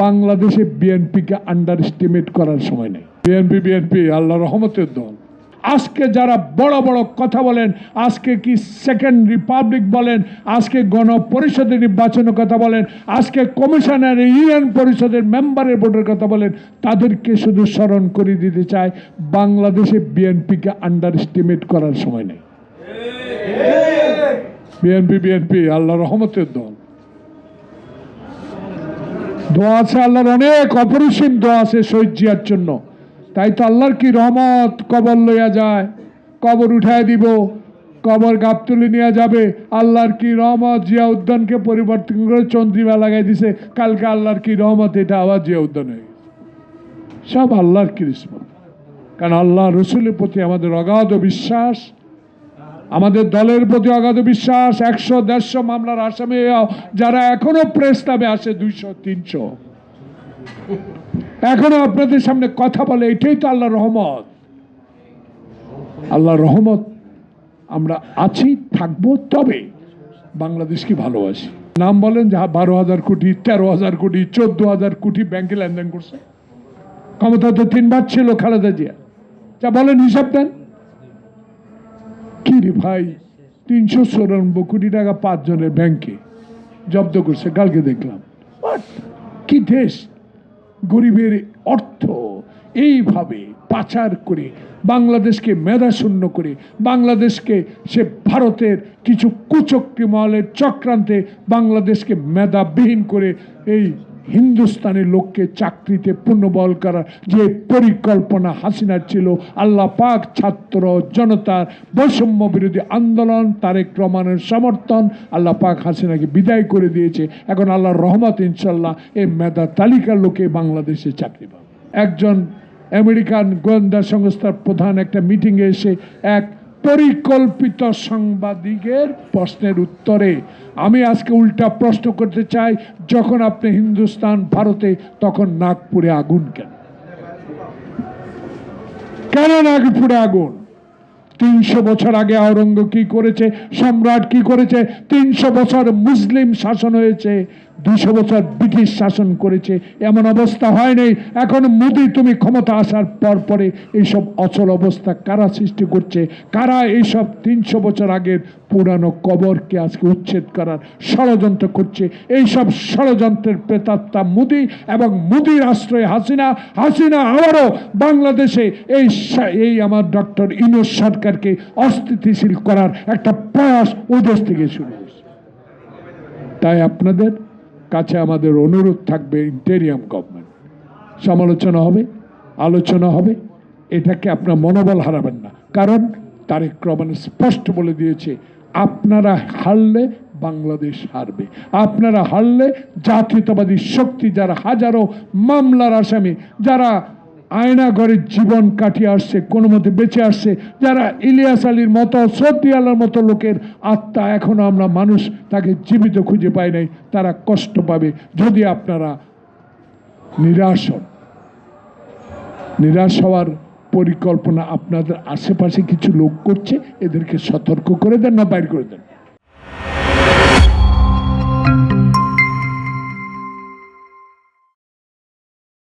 বাংলাদেশে বিএনপিকে under estimate করার সময় নেই। বিএনপি বিএনপি আল্লাহ রহমতের দল। আজকে যারা বড় বড় কথা বলেন আজকে কি সেকেন্ড রিপাবলিক বলেন আজকে গণপরিষদের নির্বাচনের কথা বলেন আজকে কমিশনার ইউনিয়ন পরিষদের মেম্বারের ভোটের কথা বলেন তাদেরকে শুধু স্মরণ করে দিতে চায় বাংলাদেশে বিএনপিকে আন্ডার এস্টিমেট করার সময় নেই। বিএনপি বিএনপি আল্লাহ রহমতের দল। দোয়া আছে, আল্লাহর অনেক অপরিসীম দোয়া আছে শহীদ জন্য। তাই তো আল্লাহর কি রহমত? কবর লইয়া যায়, কবর উঠায় দিব, কবর গাপ তুলে নিয়ে যাবে। আল্লাহর কি রহমত? জিয়া উদ্যানকে পরিবর্তন করে চন্দ্রিমা লাগাই দিছে। কালকে আল্লাহর কি রহমত? এটা আবার জিয়া উদ্যান হয়ে সব আল্লাহর কিসমত কারণ আল্লাহ রসুলের প্রতি আমাদের অগাধ বিশ্বাস। আমাদের দলের প্রতি অগাধ বিশ্বাস, একশো, দেড়শো মামলার আসামে যারা এখনও প্রেস ক্লাবে আসে দুইশো, তিনশো। এখনও আপনাদের সামনে কথা বলে, এটাই তো আল্লাহ রহমত। আল্লাহ রহমত, আমরা আছি, থাকব, তবে বাংলাদেশকে ভালোবাসি। নাম বলেন যা বারো হাজার কোটি, তেরো হাজার কোটি, চোদ্দ হাজার কোটি ব্যাংকে লেনদেন করছে। ক্ষমতা তো তিনবার ছিল খালেদা জিয়া। যা বলেন হিসাব দেন। কি রে ভাই, তিনশো চৌরানব্বই কোটি টাকা পাঁচজনের ব্যাংকে জব্দ করছে, কালকে দেখলাম? কি দেশ গরিবের অর্থ এইভাবে পাচার করে বাংলাদেশকে মেধাশূন্য করে, বাংলাদেশকে সে ভারতের কিছু কুচক্রি মহলের চক্রান্তে বাংলাদেশকে মেধাবিহীন করে এই হিন্দুস্তানের লোককে চাকরিতে পূর্ণবল করার যে পরিকল্পনা হাসিনার ছিল, আল্লাহ পাক ছাত্র জনতার বৈষম্য বিরোধী আন্দোলন, তারেক রহমানের সমর্থন, আল্লাহ পাক হাসিনাকে বিদায় করে দিয়েছে। এখন আল্লাহর রহমত ইনশাল্লাহ এই মেধা তালিকার লোকে বাংলাদেশে চাকরি পাবে। একজন আমেরিকান গোয়েন্দা সংস্থার প্রধান একটা মিটিংয়ে এসে এক পরিকল্পিত সাংবাদিকের প্রশ্নের উত্তরে। আমি আজকে উল্টা প্রশ্ন করতে চাই, যখন আপনি হিন্দুস্তান, ভারতে, তখন নাগপুরে আগুন কেন? কেন নাগপুরে আগুন? তিনশো বছর আগে আওরঙ্গ কি করেছে? সম্রাট কি করেছে? তিনশো বছর মুসলিম শাসন হয়েছে? দুশো বছর ব্রিটিশ শাসন করেছে, এমন অবস্থা হয়নি। এখন মোদি, তুমি ক্ষমতা আসার পর পরে এইসব অচল অবস্থা কারা সৃষ্টি করছে? কারা এইসব তিনশো বছর আগের পুরানো কবরকে আজকে উচ্ছেদ করার ষড়যন্ত্র করছে? এইসব ষড়যন্ত্রের প্রেতাত্মা মোদি এবং মোদির আশ্রয়ে হাসিনা হাসিনা আবারও বাংলাদেশে এই এই আমার ডক্টর ইনোজ সরকারকে অস্থিতিশীল করার একটা প্রয়াস ওই দেশ থেকে শুরু তাই আপনাদের কাছে আমাদের অনুরোধ থাকবে ইন্টেরিয়াম গভর্নমেন্ট। সমালোচনা হবে, আলোচনা হবে, এটাকে আপনার মনোবল হারাবেন না। কারণ তারেক রহমান স্পষ্ট বলে দিয়েছে, আপনারা হারলে বাংলাদেশ হারবে। আপনারা হারলে জাতীয়তাবাদী শক্তি, যারা হাজারো মামলার আসামি, যারা আয়নাঘরের জীবন কাটিয়ে আসছে, কোনো মতে বেঁচে আসছে। যারা ইলিয়াস আলীর মতো আলার মতো লোকের আত্মা এখনও আমরা মানুষ, তাকে জীবিত খুঁজে পাই নাই, তারা কষ্ট পাবে। যদি আপনারা নিরাশ হন, নিরাশ হওয়ার পরিকল্পনা আপনাদের আশেপাশে কিছু লোক করছে, এদেরকে সতর্ক করে দেন না বাইর করে দেন।